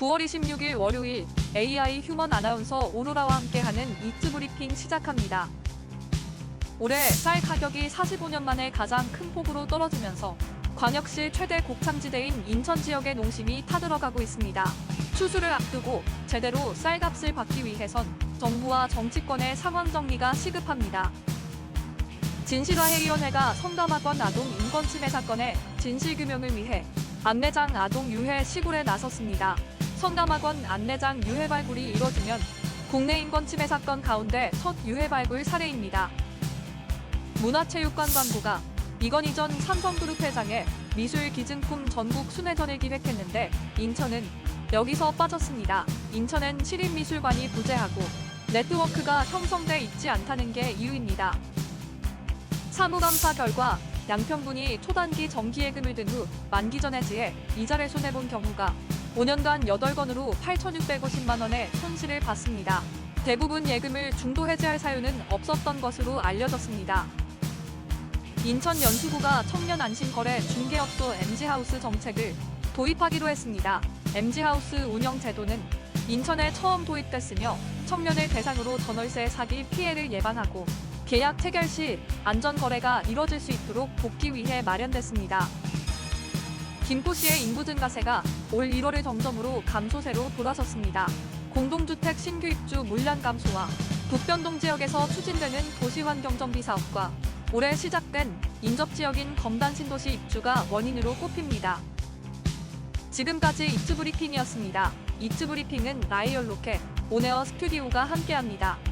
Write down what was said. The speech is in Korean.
9월 26일 월요일 AI 휴먼 아나운서 오로라와 함께하는 이트 브리핑 시작합니다. 올해 쌀 가격이 45년 만에 가장 큰 폭으로 떨어지면서 광역시 최대 곡창지대인 인천 지역의 농심이 타들어가고 있습니다. 추수를 앞두고 제대로 쌀값을 받기 위해선 정부와 정치권의 상황 정리가 시급합니다. 진실화회의원회가 성담학원 아동 인권침해 사건의 진실규명을 위해 안내장 아동 유해 시골에 나섰습니다. 성담학원 안내장 유해 발굴이 이뤄지면 국내 인권 침해 사건 가운데 첫 유해 발굴 사례입니다. 문화체육관광부가 이건희 전 삼성그룹 회장의 미술 기증품 전국 순회전을 기획했는데 인천은 여기서 빠졌습니다. 인천엔 시립미술관이 부재하고 네트워크가 형성돼 있지 않다는 게 이유입니다. 사무감사 결과 양평군이 초단기 정기예금을 든 후 만기 전에 지해 이자를 손해본 경우가 5년간 8건으로 8,650만 원의 손실을 봤습니다. 대부분 예금을 중도 해지할 사유는 없었던 것으로 알려졌습니다. 인천 연수구가 청년 안심 거래 중개업소 MG하우스 정책을 도입하기로 했습니다. MG하우스 운영 제도는 인천에 처음 도입됐으며 청년을 대상으로 전월세 사기 피해를 예방하고 계약 체결 시 안전 거래가 이뤄질 수 있도록 돕기 위해 마련됐습니다. 김포시의 인구 증가세가 올 1월을 정점으로 감소세로 돌아섰습니다. 공동주택 신규 입주 물량 감소와 북변동 지역에서 추진되는 도시환경정비 사업과 올해 시작된 인접 지역인 검단 신도시 입주가 원인으로 꼽힙니다. 지금까지 이츠 브리핑이었습니다. 이츠 브리핑은 라이언 로켓, 오네어 스튜디오가 함께합니다.